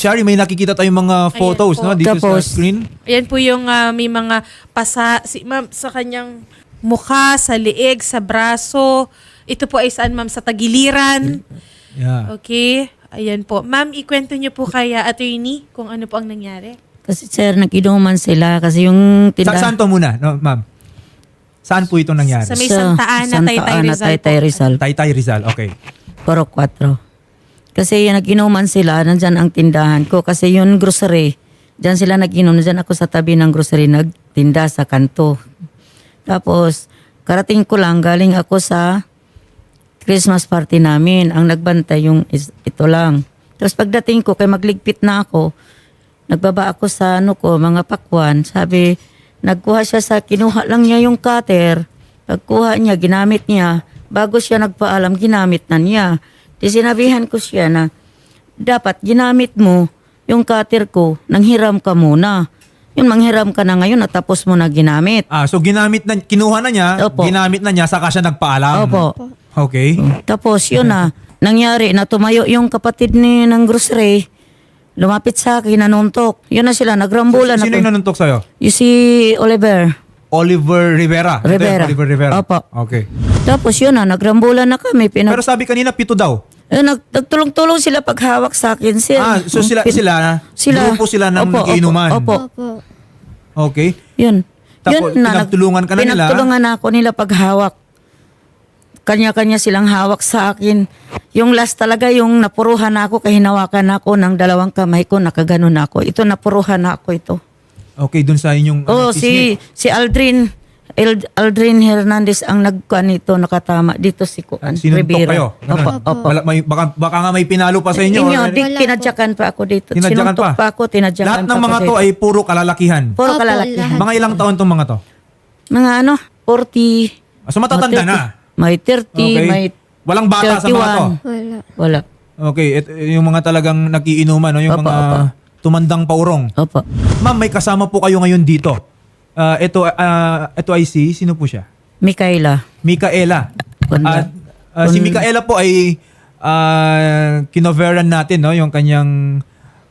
Shari, may nakikita tayong mga photos po. no dito Tapos, sa screen. Ayan po yung ah, may mga pasa si ma'am sa kanyang mukha, sa liig, sa braso. Ito po ay saan ma'am sa tagiliran. Yeah. Okay? Ayan po. Ma'am, ikwento niyo po kaya attorney kung ano po ang nangyari. Kasi sir, nakinuman sila kasi yung Sa, tindahan. saan to muna, no, ma'am? Saan po itong nangyari? Sa may Santa Ana, Taytay Rizal Taytay. Rizal. Taytay Rizal. Okay. Puro 4. Kasi nag-inuman sila, nandyan ang tindahan ko. Kasi yung grocery, dyan sila nag-inom. Nandyan ako sa tabi ng grocery, nagtinda sa kanto. Tapos, karating ko lang, galing ako sa Christmas party namin. Ang nagbantay yung is, ito lang. Tapos pagdating ko, kay magligpit na ako, nagbaba ako sa ano ko, mga pakwan. Sabi, nagkuha siya sa, kinuha lang niya yung cutter. Pagkuha niya, ginamit niya. Bago siya nagpaalam, ginamit na niya. Di sinabihan ko siya na, dapat ginamit mo yung cutter ko, nanghiram ka muna. Yun, manghiram ka na ngayon at tapos mo na ginamit. Ah, so ginamit na kinuha na niya, Opo. ginamit na niya saka siya nagpaalam. Opo. Okay. Tapos yun na, nangyari na tumayo yung kapatid ni ng grocery, lumapit sa akin, nanuntok. Yun na sila, nagrambulan Sino yung nanuntok sa'yo? Yung si Oliver. Oliver Rivera. Ito yung Rivera. Oliver Rivera. Opo. Okay. Tapos yun na, nagrambulan na kami. Pinag, Pero sabi kanina, pito daw. eh, nag, nagtulong-tulong sila paghawak sa akin. Sir. Ah, so sila, Pin- sila, sila. grupo sila ng Opo, nagiinuman. Opo, opo. Okay. Yun. Tapos, yun nag- pinagtulungan ka na nila? Pinagtulungan na ako nila paghawak. Kanya-kanya silang hawak sa akin. Yung last talaga, yung napuruhan na ako, kahinawakan ako ng dalawang kamay ko, nakaganon ako. Ito, napuruhan na ako ito. Okay, dun sa inyong... Oh, ano, si si Aldrin El, Aldrin Hernandez ang nagkuan nito nakatama dito si Kuan Sinuntok Rivera. kayo. Ganun. Opo, opo. Wala, may, baka, baka nga may pinalo pa sa inyo. Inyo, di, Wala po. tinadyakan pa ako dito. Tinadyakan Sinuntok pa? pa ako, tinadyakan Lahat ng pa mga ako to dito. ay puro kalalakihan. Puro Opo, kalalakihan. lahat. Mga ilang taon tong mga to? Mga ano, 40. Ah, So matatanda na. 30, May 30, Okay. may Walang bata sa mga to. 31. Wala. Wala. Okay, et, yung mga talagang nagiinuman, no? yung Opo, mga opo. Tumandang paurong. Opo. Ma'am, may kasama po kayo ngayon dito. Ah, ito, ah, ito ay si, sino po siya? Mikaela. Mikaela. Ganda. At ah, si Mikaela po ay uh, kinoveran natin, no? yung kanyang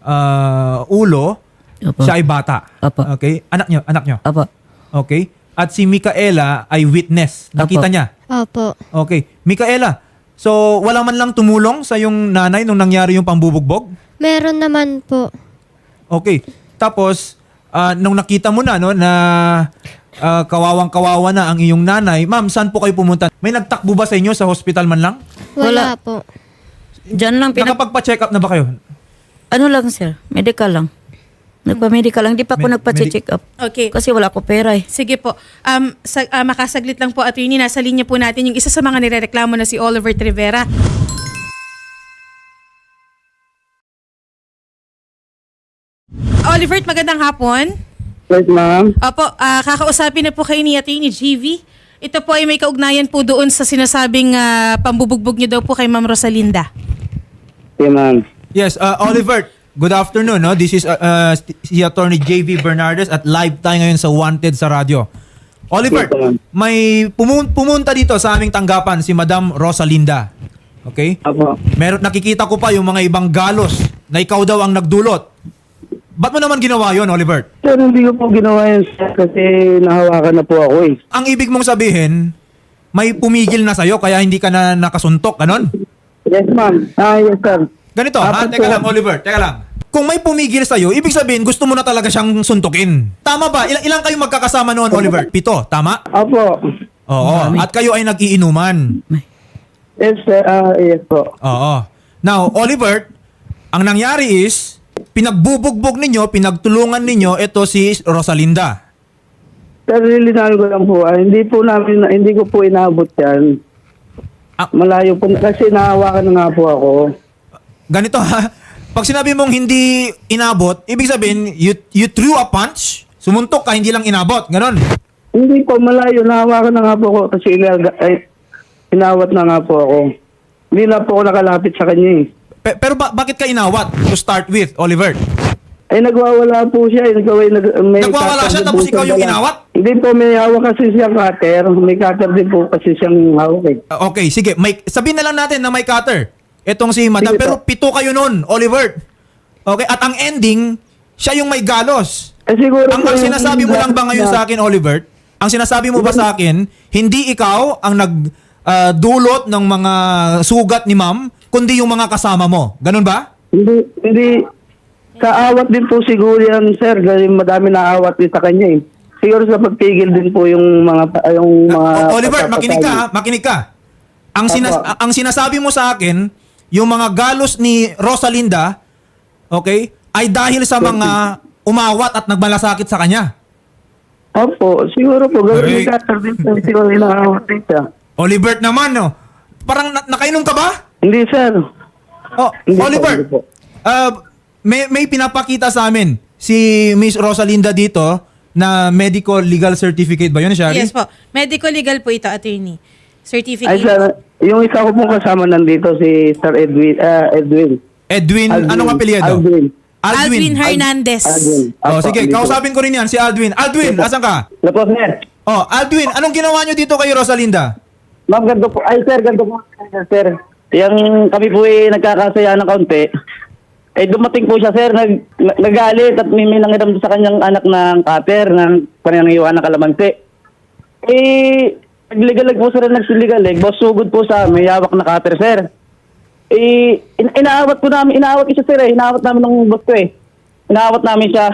ah, ulo. Opo. Siya ay bata. Opo. Okay? Anak nyo, anak nyo. Opo. Okay? At si Mikaela ay witness. Nakita Opo. niya. Opo. Okay. Mikaela, so wala man lang tumulong sa yung nanay nung nangyari yung pambubugbog? Meron naman po. Okay. Tapos, ah, nung nakita mo na, no, na ah, kawawang-kawawa na ang iyong nanay, ma'am, saan po kayo pumunta? May nagtakbo ba sa inyo sa hospital man lang? Wala, Wala. po. Diyan lang, pinag... Nakapagpa-check up na ba kayo? ano lang sir, medical lang. Nagpa-medical lang. Di pa ako Med- nagpa-check up. Okay. Kasi wala ko pera eh. Sige po. Um, sa, ah, makasaglit lang po, attorney, nasa linya po natin yung isa sa mga nirereklamo na si Oliver Trivera. Oliver, magandang hapon. Right, ma'am. Opo, ah, kakausapin na po kayo ni Atty. GV. Ito po ay may kaugnayan po doon sa sinasabing ah, pambubugbog niyo daw po kay Ma'am Rosalinda. Okay, ma'am. Yes, uh, Oliver, good afternoon. No? This is uh, uh, si Attorney JV Bernardes at live tayo ngayon sa Wanted sa radyo. Oliver, Yes, ma'am. may pumun- pumunta dito sa aming tanggapan si Madam Rosalinda. Okay? Apo. Meron nakikita ko pa yung mga ibang galos na ikaw daw ang nagdulot. Ba't mo naman ginawa yon, Oliver? Sir, hindi ko po ginawa yun sir, kasi nahawakan na po ako eh. Ang ibig mong sabihin, may pumigil na sa'yo kaya hindi ka na nakasuntok, ganon? Yes, ma'am. Ah, yes, sir. Ganito, ha? Apat Teka po. lang, Oliver. Teka lang. Kung may pumigil sa'yo, ibig sabihin, gusto mo na talaga siyang suntukin. Tama ba? Ilang, ilang kayo magkakasama noon, Oliver? Pito, tama? Apo. Oo. At kayo ay nag-iinuman. Yes, sir. Ah, yes po. Oo. Now, Oliver, ang nangyari is, pinagbubugbog ninyo, pinagtulungan ninyo, ito si Rosalinda. Sir, lilinawin ko lang po. Ah, hindi po namin, hindi ko po inabot yan. Ah. Malayo po, kasi nahawakan na nga po ako. Ganito ha, pag sinabi mong hindi inabot, ibig sabihin, you, you threw a punch, sumuntok ka, hindi lang inabot. Ganon. Hindi po, malayo. Nahawakan na nga po ako kasi ilaga, ay, inawat na nga po ako. Hindi na po ako nakalapit sa kanya eh. Pe- pero ba- bakit ka inawat to start with, Oliver? Ay, nagwawala po siya. eh. Nagwawala, nag, may Nagwawala cutter siya din tapos po ikaw yung dala. inawat? Hindi po, may hawak kasi siyang cutter. May cutter din po kasi siyang hawak eh. Uh, Okay, sige. May, sabihin na lang natin na may cutter. Etong si Madam. Sige. Pero pito kayo nun, Oliver. Okay? At ang ending, siya yung may galos. Eh, siguro Ang, po ang yung- sinasabi mo lang ba ngayon sa akin, Oliver? Ang sinasabi mo ba sa akin, hindi ikaw ang nag ah, dulot ng mga sugat ni ma'am, kundi yung mga kasama mo. Ganun ba? Hindi, hindi. Kaawat din po siguro yan, sir. Kasi madami na awat din sa kanya eh. Siguro sa pagpigil din po yung mga yung mga O- Oliver, makinig ka, ha? makinig ka. Ang, sinas- Apo. ang sinasabi mo sa akin, yung mga galos ni Rosalinda, okay, ay dahil sa mga umawat at nagmalasakit sa kanya. Opo, siguro po. Gawin Ay. ni Cutter din po. Siguro inaawat din siya. Oliver naman, no? Parang na- nakainom ka ba? Hindi, sir. Oh, Hindi Oliver, po. uh, may, may pinapakita sa amin si Miss Rosalinda dito na medical legal certificate ba yun, Shari? Yes po. Medical legal po ito, attorney. Certificate. Ay, sir. Yung isa ko pong kasama nandito, si Sir Edwin. ah, Edwin. Edwin, Aldwin. anong apelyido? Aldwin. Alvin Hernandez. Aldwin. Oh, sige, kausapin ko rin yan, si Aldwin. Aldwin, asan ka? Ano po, sir? Oh, Aldwin, anong ginawa nyo dito kay Rosalinda? Ma'am, ganito po. Ay, sir, ganito po. Sir, yung kami po eh, nagkakasaya ng kaunti. Eh, dumating po siya, sir, nag, nag- nagalit at may, may nangiram sa kanyang anak ng cutter, ng panangiwan ng kalamansi. Eh, nagligalig po sir, nagsiligalig. Boss, sugod po sa may hawak na cutter, sir. Eh, in- inaawat po namin, inaawat siya, sir, eh. Inaawat namin ng boss ko, eh. Inaawat namin siya.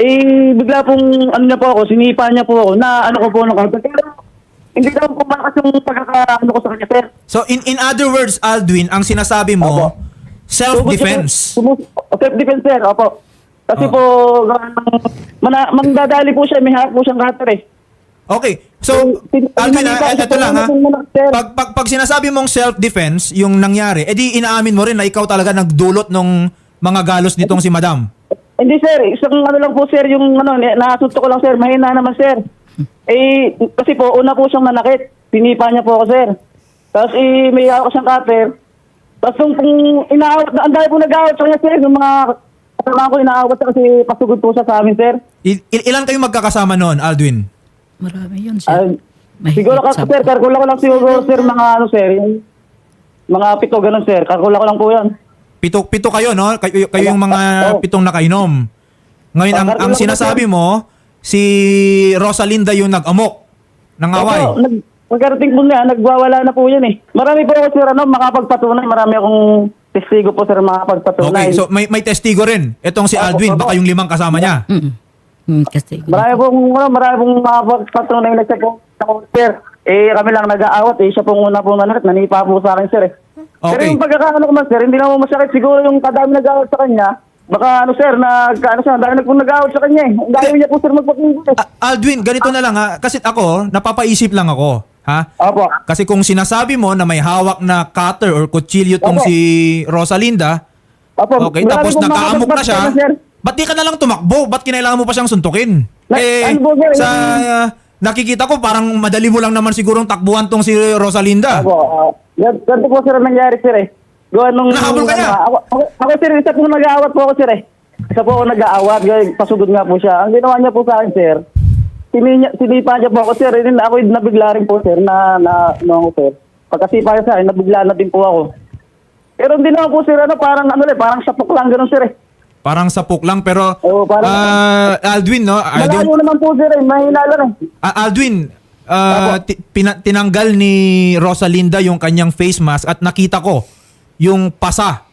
Eh, bigla pong, ano niya po ako, sinipa niya po ako, na ano ko po ng cutter. Pero, hindi naman po malakas yung pagkaka-ano ko sa kanya, sir. So, in in other words, Aldwin, ang sinasabi mo, Opo. self-defense. Sumus- Self-defense, sir. Opo. Kasi Oh. po, gawa ng- mana, mandadali po siya, may hawak po siyang cutter eh. Okay. So, Tin- Alvin, tinalika ah, ito lang ha. sir. Pag, pag, pag sinasabi mong self-defense, yung nangyari, edi inaamin mo rin na ikaw talaga nagdulot ng mga galos nitong si madam. Hindi sir, isang ano lang po sir, yung ano, ni- ko lang sir, mahina naman sir. Eh, kasi po, una po siyang nanakit. Pinipa niya po ako sir. Tapos eh, may hawak siyang cutter. Tapos nung kung inaawat, ang dahil po nag-awat sa kanya sir, yung mga kasama ko inaawat siya kasi pasugod po siya sa amin sir. Il- il- ilan kayong magkakasama noon, Aldwin? Marami yun, sir. Ay, Mahigit siguro ka, sa- sir, kalkula ko lang siguro, sir, mga ano, sir, yung, mga pito, ganun, sir. Kalkula ko lang po yan. Pito, pito kayo, no? Kayo, kayo yung mga Oo. pitong nakainom. Ngayon, ang, ang sinasabi mo, si Rosalinda yung nag-amok ng away. Opo, nag, pagkarating po niya, nagwawala na po yan eh. Marami po ako, sir, ano, makapagpatunay. Marami akong testigo po, sir, makapagpatunay. Okay, so may, may testigo rin. Itong si Aldwin, opo. baka yung limang kasama niya. Mm. Mm, kasi, Marami pong, ano, marami pong makapagpatunay na siya po, ako, sir. Eh, kami lang nag-aawat eh. Siya pong una po nanakit. Nanipa po sa akin, sir eh. Pero Okay. yung pagkakaano ko man, sir, hindi naman masakit. Siguro yung kadami nag-aawat sa kanya, baka ano, sir, nagkaano siya, dahil nag nag-aawat sa kanya eh. Ang dami niya po, sir, magpapinggit Aldwin, ganito na lang ha. Kasi ako, napapaisip lang ako. Ha? Opo. Kasi kung sinasabi mo na may hawak na cutter or kutsilyo tong Opo. si Rosalinda, Opo. okay, marami tapos pong nakaamok na siya, sir. ba't di ka na lang tumakbo? Ba't kinailangan mo pa siyang suntukin? Na- eh, ano po, sir, sa uh, nakikita ko, parang madali mo lang naman sigurong takbuhan tong si Rosalinda. Opo. Uh, gan- ganito po, sir, ang nangyari, sir eh. Gawa nung... Nahabol ka niya? ano, ako, ako, ako, sir, isa po nag-aawat po ako, sir eh. Isa po ako nag-aawat, pasugod nga po siya. Ang ginawa niya po sa akin, sir, sininya, sinipa niya po ako, sir. Hindi na ako nabigla rin po, sir, na, na, ako, sir. Pagkasipa niya sa akin, nabigla na din po ako. Pero hindi naman po, sir, ano, parang, ano, eh, parang sapok lang, ganun, sir eh. Parang sapok lang, pero Oo, parang- ah, Aldwin, no? Malayo don't, naman po, sir eh. Mahina lang eh. Ah, Aldwin, ah, ti- pina- tinanggal ni Rosalinda yung kanyang face mask at nakita ko yung pasa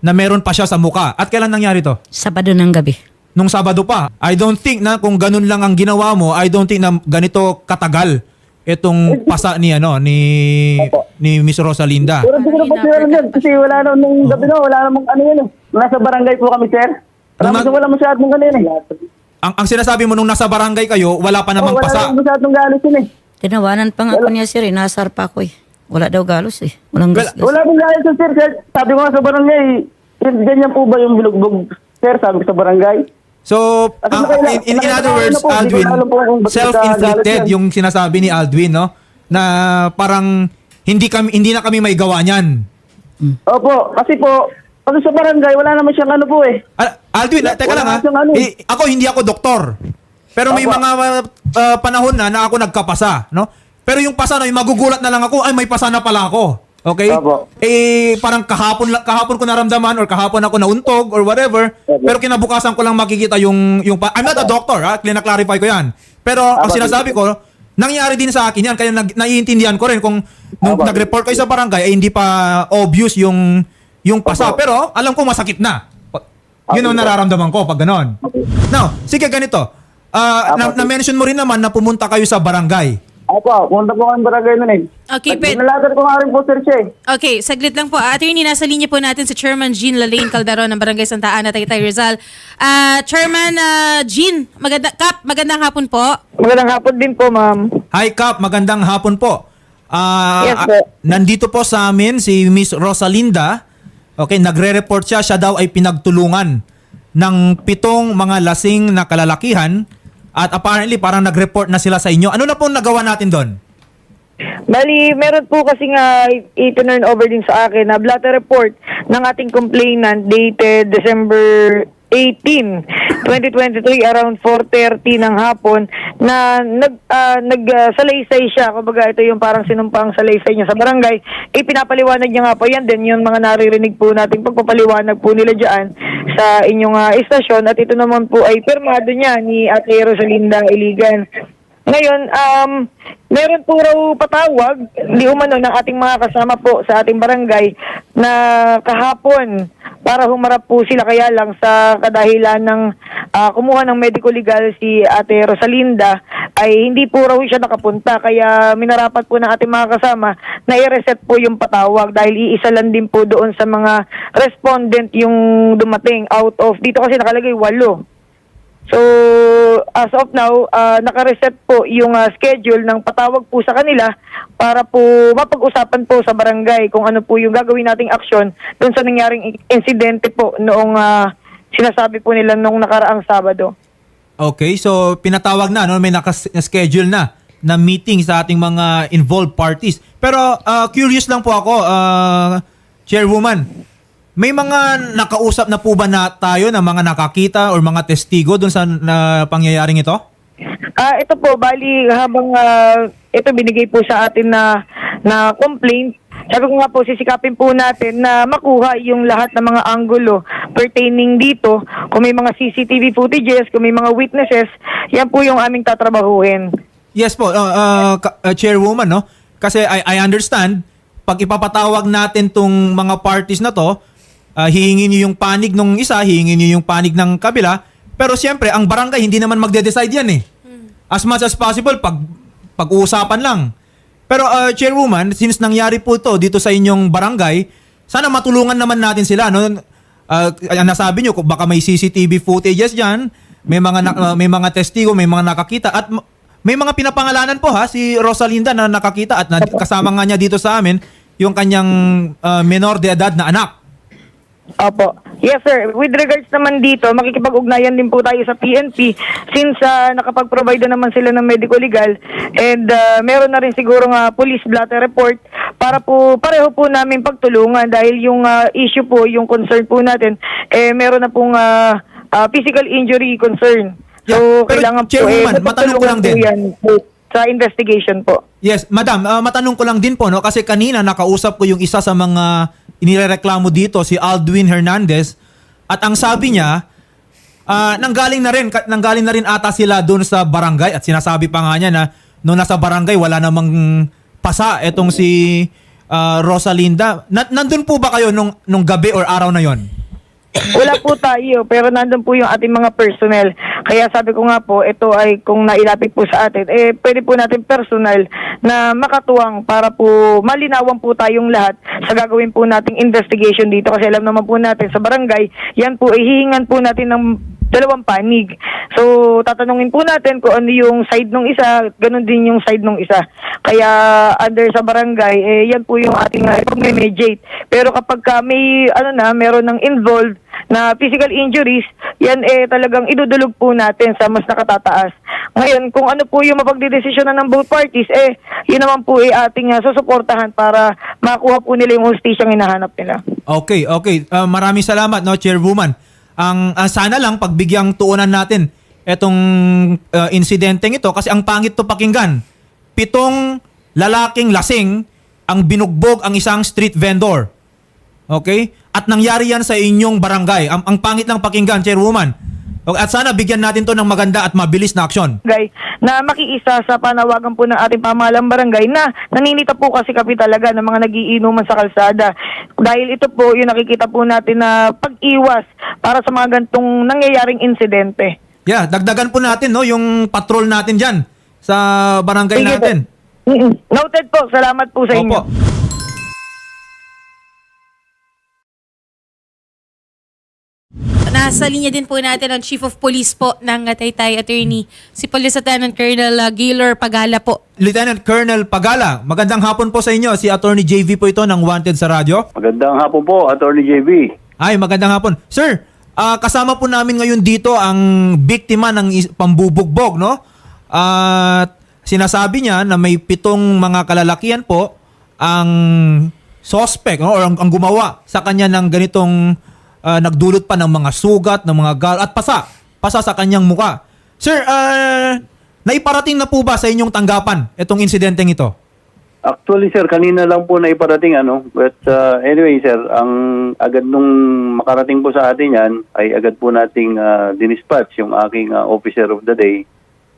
na meron pa siya sa muka. At kailan nangyari to? Sabado ng gabi. Nung Sabado pa. I don't think na kung ganun lang ang ginawa mo, I don't think na ganito katagal itong pasa ni ano ni ni Miss Rosalinda. Pero hindi ko na po Ay, sir alam yan. Kasi wala na nung gabi na, wala namang ano yun eh. Nasa barangay po kami, sir. Wala, Nung nag- wala masyadong ganun eh. Ang ang sinasabi mo nung nasa barangay kayo, wala pa namang Oh, wala pasa. namang masyadong galit yun eh. Tinawanan pa nga ako niya, sir. eh. Nasar pa ako eh. Wala daw galos eh. Walang Well, gas. Wala pong galit sir. Sabi ko nga sa barangay, ganyan po ba yung bilugbog, sir? Sabi ko sa barangay. So, ang- nakailan- in, in, in other words, na po, hindi ko Aldwin, alam po kung ba't self-inflicted yan. yung sinasabi ni Aldwin, no? Na parang hindi kami hindi na kami may gawa niyan. Opo, kasi po, kasi sa barangay, wala naman siyang ano po eh. Al- Aldwin, Wala- teka wala lang ha. siyang ano eh. Eh, ako hindi ako doktor. Pero may Opo. mga uh, panahon na na ako nagkapasa, no? Pero yung pasa na, yung magugulat na lang ako, ay may pasa na pala ako. Okay? Opo. Eh, parang kahapon, kahapon ko naramdaman or kahapon ako nauntog or whatever. Opo. Pero kinabukasan ko lang makikita yung... yung pa- I'm not a doctor, ha? Klina-clarify ko yan. Pero ang Opo. sinasabi ko, nangyari din sa akin yan. Kaya nag, naiintindihan ko rin kung nung Opo. nag-report kayo sa barangay, eh, hindi pa obvious yung yung pasa. Opo. Pero alam ko masakit na. Pa- Yun ang nararamdaman ko pag ganon. Now, sige ganito. Ah, na, na-mention mo rin naman na pumunta kayo sa barangay. Opo, punta po kami barangay nun eh. Okay, At Dinalagan ko nga rin po, sir, siya eh. Okay, saglit lang po. Attorney, nasa linya po natin si Chairman Jean Lalaine Calderon ng Barangay Santa Ana, Taytay Rizal. Ah, Chairman ah, Jean, maganda, Kap, magandang hapon po. Magandang hapon din po, ma'am. Hi Kap, magandang hapon po. Ah, Yes, ah, po. nandito po sa amin si Miss Rosalinda. Okay, nagre-report siya, siya daw ay pinagtulungan ng pitong mga lasing na kalalakihan at apparently parang nag-report na sila sa inyo. Ano na pong nagawa natin doon? Bali, meron po kasi nga i-turn over din sa akin na blatter report ng ating complainant dated December 18, 2023 around 4:30 ng hapon na nag ah, nagsalaysay siya. Kumbaga ito yung parang sinumpang salaysay niya sa barangay. Eh pinapaliwanag niya nga po yan din yung mga naririnig po nating pagpapaliwanag po nila diyan sa inyong ah, istasyon. At ito naman po ay permado niya ni Ate Rosalinda Iligan Ngayon, um, meron po raw patawag, di umano ng ating mga kasama po sa ating barangay na kahapon para humarap po sila kaya lang sa kadahilan ng ah, kumuha ng medical legal si Ate Rosalinda ay hindi po raw siya nakapunta kaya minarapat po ng ating mga kasama na i-reset po yung patawag dahil iisa lang din po doon sa mga respondent yung dumating out of dito kasi nakalagay walo. So, as of now, ah, naka-reset po yung ah, schedule ng patawag po sa kanila para po mapag-usapan po sa barangay kung ano po yung gagawin nating aksyon dun sa nangyaring insidente po noong ah, sinasabi po nila nung nakaraang Sabado. Okay, so pinatawag na, no? may naka-schedule na na meeting sa ating mga involved parties. Pero ah, curious lang po ako, ah, Chairwoman, may mga nakausap na po ba na tayo na mga nakakita or mga testigo doon sa na, pangyayaring ito? Ah, ito po bali habang ah, ito binigay po sa atin na na complaint. Sabi ko nga po sisikapin po natin na makuha yung lahat ng mga anggulo pertaining dito. Kung may mga CCTV footages, kung may mga witnesses, yan po yung aming tatrabahuhin. Yes po, uh, uh, ka- uh, Chairwoman, no? Kasi I, I understand, pag ipapatawag natin tong mga parties na to, uh, hihingin niyo yung panig nung isa, hihingin niyo yung panig ng kabila, pero siyempre, ang barangay hindi naman magde-decide yan eh. As much as possible, pag, pag-uusapan lang. Pero uh, Chairwoman, since nangyari po to dito sa inyong barangay, sana matulungan naman natin sila. No? Uh, ang nasabi nyo, baka may CCTV footages dyan, may mga, na- uh, may mga testigo, may mga nakakita, at may mga pinapangalanan po ha, si Rosalinda na nakakita at na, kasama nga niya dito sa amin yung kanyang uh, menor de edad na anak. Opo. Yes, sir. With regards naman dito, makikipag-ugnayan din po tayo sa PNP since ah, nakapag-provide na naman sila ng medical legal and ah, meron na rin siguro nga police blatter report para po pareho po namin pagtulungan dahil yung ah, issue po, yung concern po natin, eh meron na pong ah, ah, physical injury concern. So, Yeah, pero kailangan po eh, matanong ko lang din. yan sa investigation po. Yes, madam, uh, matanong ko lang din po no kasi kanina nakausap ko yung isa sa mga inireklamo dito si Aldwin Hernandez at ang sabi niya ah, nanggaling na rin nanggaling na rin ata sila doon sa barangay at sinasabi pa nga niya na nung nasa barangay wala namang pasa etong si ah, Rosalinda. Na- nandun po ba kayo nung nung gabi or araw na yon? Wala po tayo, pero nandun po yung ating mga personnel. Kaya sabi ko nga po, ito ay kung nailapit po sa atin, eh pwede po natin personal na makatuwang para po malinawan po tayong lahat sa gagawin po nating investigation dito. Kasi alam naman po natin sa barangay, yan po ay hihingan po natin ng dalawang panig. So, tatanungin po natin kung ano yung side nung isa, ganun din yung side nung isa. Kaya under sa barangay, eh, yan po yung ating uh, mediate Pero kapag ka may, ano na, meron ng involved na physical injuries, yan eh talagang idudulog po natin sa mas nakatataas. Ngayon, kung ano po yung mapagdidesisyon na ng both parties, eh, yun naman po eh ating uh, susuportahan para makuha po nila yung justisyang hinahanap nila. Okay, okay. Uh, maraming salamat no Chairwoman. Ang ang sana lang pagbigyang tuunan natin etong uh, insidenteng ito kasi ang pangit to pakinggan. Pitong lalaking lasing ang binugbog ang isang street vendor. Okay? At nangyari yan sa inyong barangay. Ang, ang pangit lang pakinggan, Chairwoman. Okay, at sana bigyan natin to ng maganda at mabilis na aksyon. barangay na makiisa sa panawagan po ng ating pamahalang barangay na naninita po kasi kami talaga ng mga nagiinuman sa kalsada. Dahil ito po yung nakikita po natin na pag-iwas para sa mga gantong nangyayaring insidente. Yeah, dagdagan po natin no yung patrol natin diyan sa barangay Sige po. natin. Mm-mm. Noted po. Salamat po sa inyo. Opo. Nasa linya din po natin ang Chief of Police po ng Taytay Attorney, si Police Lieutenant Colonel uh, Gaylor Pagala po. Lieutenant Colonel Pagala, magandang hapon po sa inyo. Si Attorney JV po ito ng Wanted sa radyo. Magandang hapon po, Attorney JB. Ay, magandang hapon. Sir, ah, kasama po namin ngayon dito ang biktima ng is- pambubugbog, no? At sinasabi niya na may pitong mga kalalakihan po ang suspect no? or ang, ang gumawa sa kanya ng ganitong ah, nagdulot pa ng mga sugat, ng mga gal at pasa. Pasa sa kanyang muka. Sir, ah, naiparating na po ba sa inyong tanggapan itong insidenteng ito? Actually, sir, kanina lang po na iparating ano. But uh, anyway, sir, ang agad nung makarating po sa atin yan, ay agad po nating uh, dinispatch yung aking uh, officer of the day.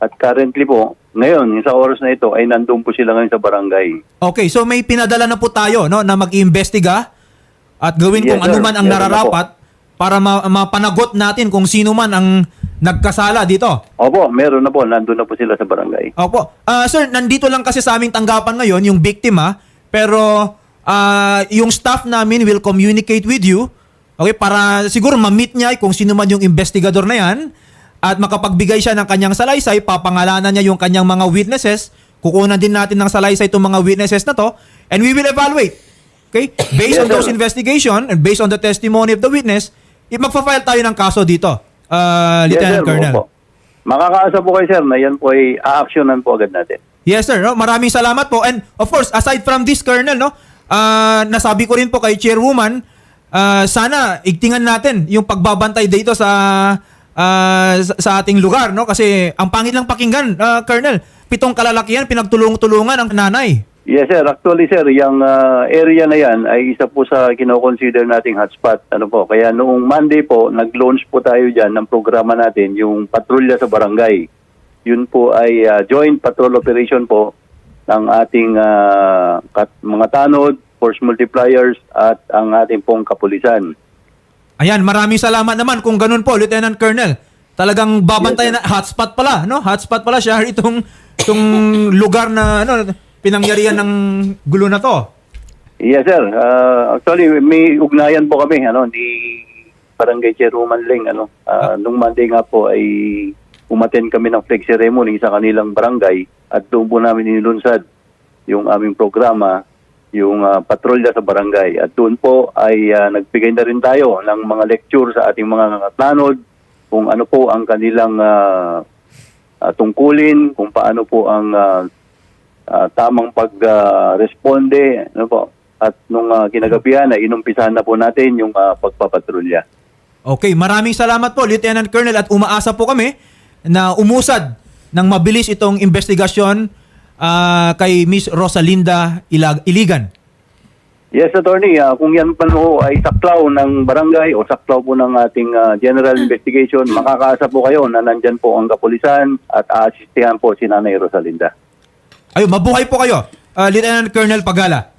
At currently po, ngayon, sa oras na ito, ay nandun po sila ngayon sa barangay. Okay, so may pinadala na po tayo no na mag-iimbestiga at gawin Yes, kung sir. ano man ang na nararapat para ma- mapanagot natin kung sino man ang nagkasala dito. Opo, meron na po. Nandun na po sila sa barangay. Opo. Ah, sir, nandito lang kasi sa aming tanggapan ngayon yung biktima, pero ah, yung staff namin will communicate with you. Okay, para siguro ma-meet niya kung sino man yung investigador na yan at makapagbigay siya ng kanyang salaysay, papangalanan niya yung kanyang mga witnesses, kukunan din natin ng salaysay itong mga witnesses na to, and we will evaluate. Okay? Based Yes, on those sir. investigation and based on the testimony of the witness, i- magfa-file tayo ng kaso dito, ah, Lieutenant yes, sir, Colonel. opo. Makakaasa po kayo, sir, na yan po ay a-actionan po agad natin. Yes sir, no? maraming salamat po. And of course, aside from this Colonel, no, ah, nasabi ko rin po kay Chairwoman, ah, sana igtingan natin yung pagbabantay dito sa ah, sa, sa ating lugar, no? Kasi ang pangit lang pakinggan, ah, Colonel. Pitong kalalakihan pinagtulong-tulungan ang nanay. Yes sir, actually sir, yung uh, area na yan ay isa po sa kinoconsider nating hotspot. Ano po, kaya noong Monday po, nag-launch po tayo dyan ng programa natin, yung patrolya sa barangay. Yun po ay uh, joint patrol operation po ng ating uh, kat- mga tanod, force multipliers at ang ating pong kapulisan. Ayan, maraming salamat naman kung ganun po, Lieutenant Colonel. Talagang babantay na hotspot pala, no? Hotspot pala siya itong itong lugar na ano pinangyarihan ng gulo na to. Yes sir, Uh, actually may ugnayan po kami ano ni Barangay Chairwoman Ling ano. Uh, nung Monday nga po ay umaten kami ng flag ceremony sa kanilang barangay at doon po namin inilunsad yung aming programa, yung uh, patrolya sa barangay. At doon po ay uh, nagbigay na rin tayo ng mga lecture sa ating mga tanod kung ano po ang kanilang uh, uh, tungkulin, kung paano po ang uh, ah, tamang pag-responde ano po. At nung ah, kinagabihan ay inumpisahan na po natin yung ah, pagpapatrolya. Okay, maraming salamat po Lieutenant Colonel at umaasa po kami na umusad ng mabilis itong investigasyon ah, kay Miss Rosalinda Ilag- Iligan. Yes, attorney, ah, kung yan pa po ay saklaw ng barangay o saklaw po ng ating ah, general investigation, makakaasa po kayo na nandyan po ang kapulisan at aasistihan po si Nanay Rosalinda. Ayun, mabuhay po kayo, ah, Lieutenant Colonel Pagala.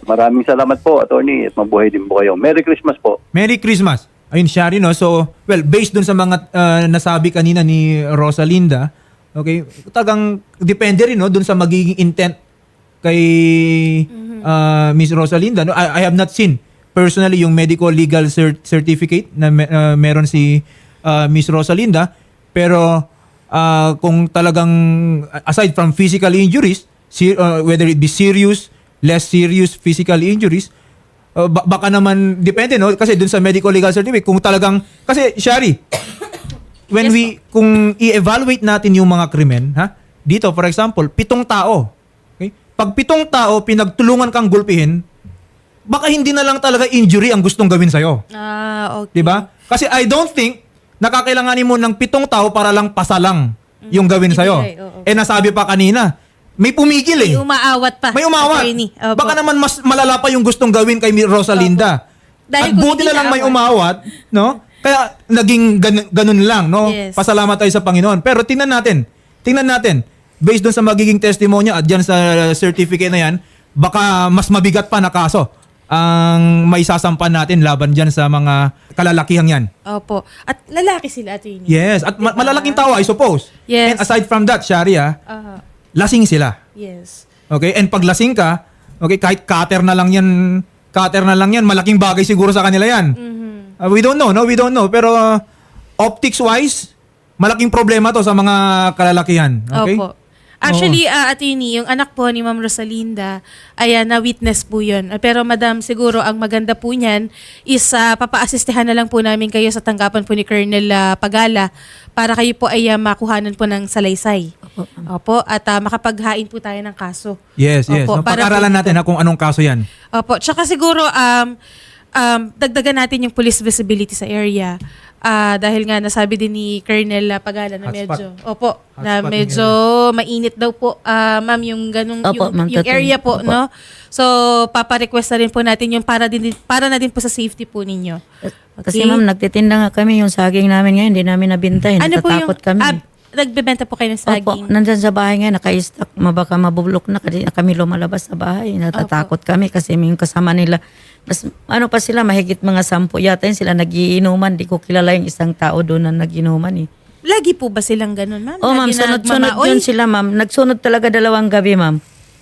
Maraming salamat po, attorney, at mabuhay din po kayo. Merry Christmas po. Merry Christmas. Ayun siya rin, no? So, well, based dun sa mga ah, nasabi kanina ni Rosalinda, okay, tagang depende rin, no? Dun sa magiging intent kay ah, Miss Rosalinda. No? I, I have not seen personally yung medical legal cert- certificate na me- ah, meron si ah, Miss Rosalinda. Pero ah, kung talagang, aside from physical injuries, ser- ah, whether it be serious, less serious physical injuries, Uh, ba- baka naman depende no? Kasi dun sa medical legal certificate kung talagang kasi Shari when Yes, we kung i-evaluate natin yung mga krimen ha? Dito for example pitong tao okay? Pag pitong tao pinagtulungan kang gulpihin baka hindi na lang talaga injury ang gustong gawin sa'yo. Ah, okay. di ba kasi I don't think nakakailanganin mo ng pitong tao para lang pasalang yung gawin sa'yo Ibigay, oo. eh nasabi pa kanina may pumigil eh. May umaawat pa. May umawat. Attorney. Opo. Baka naman mas malala pa yung gustong gawin kay Rosalinda. Dahil At kung buti hindi na lang may naawat. umawat, no? Kaya naging ganun, ganun lang, no? Yes. Pasalamat tayo sa Panginoon. Pero tingnan natin, tingnan natin, based doon sa magiging testimonya at dyan sa certificate na yan, baka mas mabigat pa na kaso ang may sasampan natin laban dyan sa mga kalalakihang yan. Opo. At lalaki sila, attorney. Yes, at ma- malalaking tao, I suppose. Yes. And aside from that, Sharia, Aha. lasing sila. yes. Okay? And pag lasing ka, okay, kahit cutter na lang yan, cutter na lang yan, malaking bagay siguro sa kanila yan. Mm-hmm. Uh, we don't know, no? We don't know. Pero uh, optics-wise, malaking problema to sa mga kalalakihan. Okay? Opo. Actually, uh, attorney, yung anak po ni Ma'am Rosalinda, ay ah, na-witness po yun. Pero madam, siguro ang maganda po niyan is uh, papa-assistehan na lang po namin kayo sa tanggapan po ni Colonel ah, Pagala para kayo po ay ah, makuhanan po ng salaysay. Opo. At ah, makapaghain po tayo ng kaso. Yes, yes. Opo, No, para pag-aralan po natin ha, kung anong kaso yan. Opo. Tsaka siguro, um, um, dagdagan natin yung police visibility sa area. Ah, dahil nga nasabi din ni Colonel Pagala na Hotspot. medyo, opo, na Hotspot yung medyo mainit daw po, ah, ma'am, yung ganung, Opo, yung, ma'am, yung totoo. area po, Opo. no? So, paparequest na rin po natin yung para, din, para na din po sa safety po ninyo. Kasi Okay? ma'am, nagtitinda nga kami yung saging namin ngayon, hindi namin nabintay. Ano po yung, Natatakot kami. ah, nagbebenta po kayo ng Opo, saging? nandyan sa bahay ngayon, naka-stock, mabaka mabubulok na, kasi kami lumalabas sa bahay. Natatakot kami kasi may yung kasama nila. Mas, ano pa sila, mahigit mga sampu yata yun sila nagiinuman. Di ko kilala yung isang tao doon na nagiinuman eh. Lagi po ba silang ganun, ma'am? Oh, ma'am, na sunod-sunod nagmamaoy? yun sila, ma'am. Nagsunod talaga dalawang gabi, ma'am.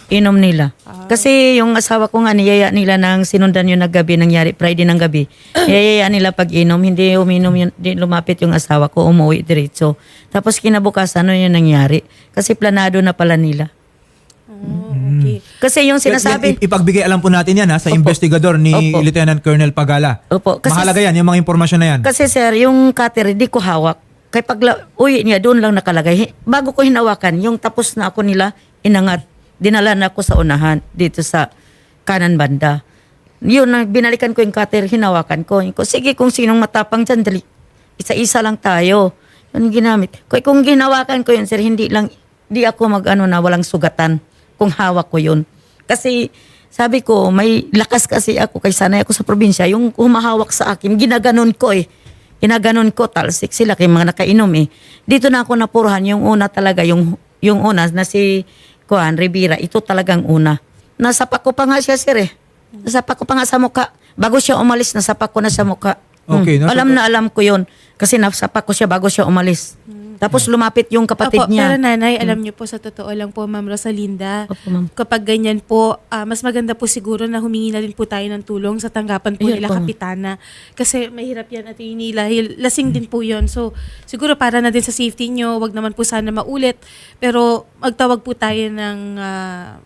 Inom nila. Ah. Kasi yung asawa ko nga, niyaya nila nang sinundan yun na gabi, nangyari Friday ng gabi. niyaya nila pag inom, hindi uminom yun, di lumapit yung asawa ko, umuwi diretso. Tapos kinabukasan, ano yung nangyari? Kasi planado na pala nila. Oh, okay. Kasi yung sinasabi... Yan, ipagbigay alam po natin yan ha, sa investigador ni Opo. Lieutenant Colonel Pagala. Opo, kasi- Mahalaga yan, yung mga impormasyon na yan. Kasi sir, yung cutter, di ko hawak. Kaya pag la- uwi niya, doon lang nakalagay. Bago ko hinawakan, yung tapos na ako nila, inangat. Dinala na ako sa unahan, dito sa kanan banda. Yun, nang binalikan ko yung cutter, hinawakan ko. Yung ko, Sige, kung sinong matapang dyan, dali. Isa-isa lang tayo. Yun yung ginamit. Kaya kung ginawakan ko yun, sir, hindi lang, di ako mag-ano na walang sugatan kung hawak ko yun. Kasi sabi ko, may lakas kasi ako kay sanay ako sa probinsya. Yung humahawak sa akin, ginaganon ko eh. Ginaganon ko, talsik sila kay mga nakainom eh. Dito na ako napuruhan, yung una talaga, yung, yung una na si Juan Rivera, ito talagang una. Nasapak ko pa nga siya sir eh. Nasapak ko pa nga sa mukha. Bago siya umalis, nasapak ko na sa mukha. Okay, Hmm. nasa- Alam na alam ko yon Kasi nasapak ko siya bago siya umalis. Tapos lumapit yung kapatid Opo, niya. Pero nanay, alam niyo po sa totoo lang po, Ma'am Rosalinda, Opo, ma'am. kapag ganyan po, ah, mas maganda po siguro na humingi na rin po tayo ng tulong sa tanggapan po Ayun nila po. Kapitana. Kasi mahirap yan at dahil lasing din po yon So, siguro para na din sa safety nyo, wag naman po sana maulit. Pero magtawag po tayo ng ah,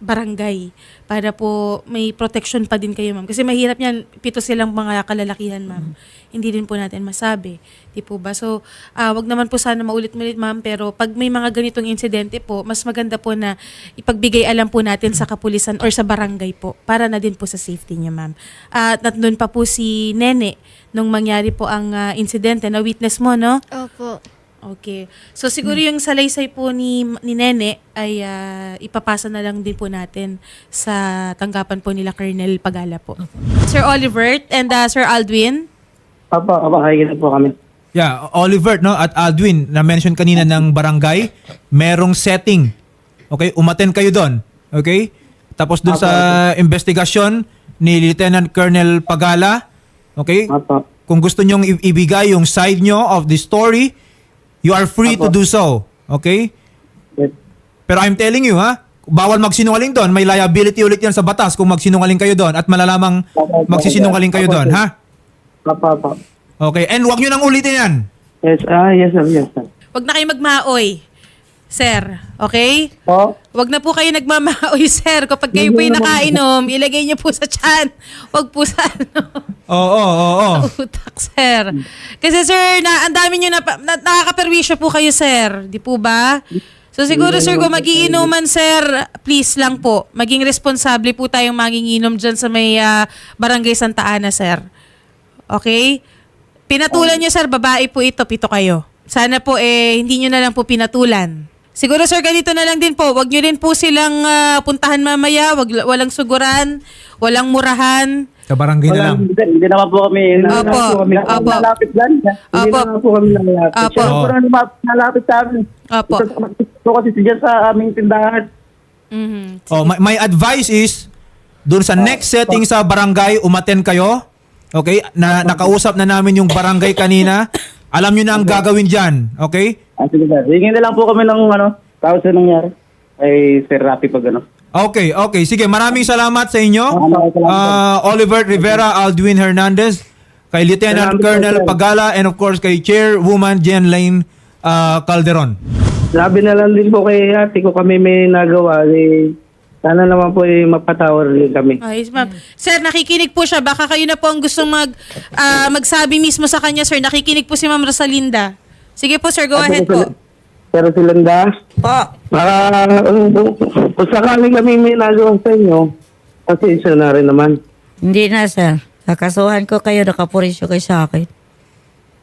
barangay para po may protection pa din kayo, ma'am. Kasi mahirap yan, pito silang mga kalalakihan, ma'am. Hindi din po natin masabi. Di po ba? So, ah, wag naman po sana maulit-ulit, ma'am. Pero pag may mga ganitong insidente po, mas maganda po na ipagbigay alam po natin sa kapulisan or sa barangay po para na din po sa safety niyo, ma'am. At nandun pa po si Nene nung mangyari po ang ah, insidente. Na witness mo, no? Opo. Okay. So siguro yung salaysay po ni ni Nene ay ah, ipapasa na lang din po natin sa tanggapan po nila Colonel Pagala po. Sir Oliver and ah, Sir Aldwin. Apo, apo, na po kami. Yeah, Oliver no at Aldwin na mention kanina ng barangay, merong setting. Okay, umaten kayo doon. Okay? Tapos doon sa investigasyon ni Lieutenant Colonel Pagala, okay? Apo. Kung gusto nyong i- ibigay yung side nyo of the story, you are free to do so. Okay? Pero I'm telling you ha, bawal magsinungaling doon. May liability ulit yan sa batas kung magsinungaling kayo doon at malalamang magsisinungaling kayo doon, ha? Apo, apo. Okay, and wag nyo nang ulitin yan. Yes, ah, yes sir, yes sir. Wag na kayo magmaoy. Sir, okay? Po, Wag na po kayo nagmamaoy, sir. Kapag kayo po yung nakainom, ilagay niyo po sa chan. Wag po sa ano. Oo, oo, oo. utak, sir. Kasi sir, na, ang dami nyo na, na nakakaperwisyo po kayo, sir. Di po ba? So siguro sir, kung magiinuman sir, please lang po, maging responsable po tayong manginginom dyan sa may ah, barangay Santa Ana, sir. Okay? Pinatulan nyo sir, babae po ito, pito kayo. Sana po eh, hindi nyo na lang po pinatulan. Siguro sir, ganito na lang din po. Huwag nyo rin po silang ah, puntahan mamaya. Wag, walang suguran, walang murahan. Sa barangay na Wala, lang. hindi, hindi naman po kami Opo. po kami Opo. nalapit lang. Hindi Opo. naman po kami nalapit. Opo. Siya po na lumapit- nalapit sa amin. Opo. Ito po kasi siya sa aming tindahan. Mhm. Oh, my, my advice is doon sa next setting sa barangay, umaten kayo. Okay? Na nakausap na namin yung barangay kanina. Alam niyo na ang gagawin diyan, okay? Ah, sige sir. Hingin na lang po kami ng ano, tao sa nangyari. Ay, Sir Rapi pag ano. Okay, okay. Sige, maraming salamat sa inyo. Maraming salamat, Uh, Oliver Rivera, Aldwin Hernandez, kay Lieutenant Salamat po, Colonel sir. Pagala, and of course kay Chairwoman Jen Lane uh, Calderon. Sabi na lang din po kay ate ko kami may nagawa. Eh, sana naman po eh, mapatawar rin kami. Ayos, ma'am. Sir, nakikinig po siya. Baka kayo na po ang gustong mag, ah, magsabi mismo sa kanya, sir. Nakikinig po si Ma'am Rosalinda. Sige po, sir. Go ahead po. Pero silanda, Po. baka um, kung sakaling kami may nagawa sa inyo, kasi isa na rin naman. Hindi na, sir. Kakasuhan ko kayo, nakapurisyo kayo sa akin.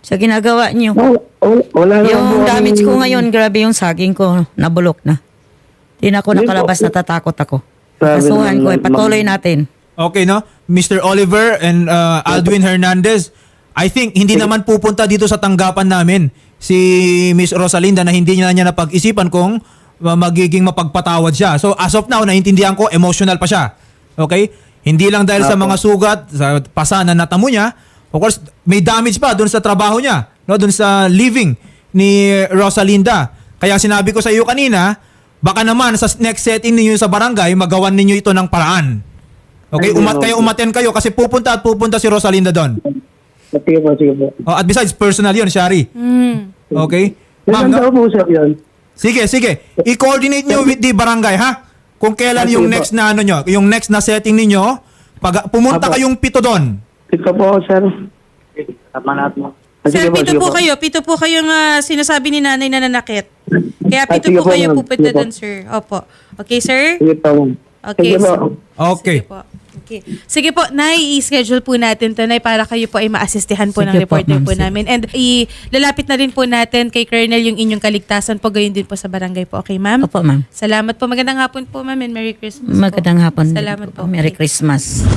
Sa ginagawa niyo. Oh, oh, wala naman po Yung kami- damage ko ngayon, grabe yung saging ko, nabulok na. Hindi na ako po. nakalabas, natatakot ako. Sabi Kasuhan naman, ko, eh, patuloy natin. Okay, no? Mr. Oliver and uh, Aldwin Hernandez, I think hindi naman pupunta dito sa tanggapan namin si Miss Rosalinda na hindi niya niya napag-isipan kung magiging mapagpatawad siya. So as of now, naintindihan ko, emotional pa siya. Okay? Hindi lang dahil sa mga sugat, sa pasa na natamo niya, of course, may damage pa doon sa trabaho niya, no? doon sa living ni Rosalinda. Kaya sinabi ko sa iyo kanina, baka naman sa next setting ninyo sa barangay, magawan ninyo ito ng paraan. Okay, Ay, umat kayo umaten kayo kasi pupunta at pupunta si Rosalinda doon. Sige po, sige po. Oh, at besides personal 'yun, Shari. Mm. Okay? Ma'am, Ilan no? daw po sir yun? sige, sige. I-coordinate niyo with the barangay, ha? Kung kailan Ah, yung next po. na ano nyo, yung next na setting ninyo, pag pumunta Apo. kayong pito doon. Ito po, sir. Tama natin. Ah, Sir, sige pito po kayo. Pito po kayong ah, sinasabi ni nanay na nanakit. Kaya Ah, pito sige po po, kayo ma'am. pupunta Sige po. doon, sir. Opo. Okay, sir? Sige po. ma'am. Okay. Sige po. Okay. Sige po. Okay. Sige po, Nay, i-schedule po natin to, Nay, para kayo po ay maasistihan po ng Sige po, reporter ma'am. po Sige. namin. And ilalapit na rin po natin kay Colonel yung inyong kaligtasan po, gayon din po sa barangay po. Okay, ma'am? Opo, ma'am. Salamat po. Magandang hapon po, ma'am, and Merry Christmas po. Magandang hapon. Salamat po. Merry Christmas.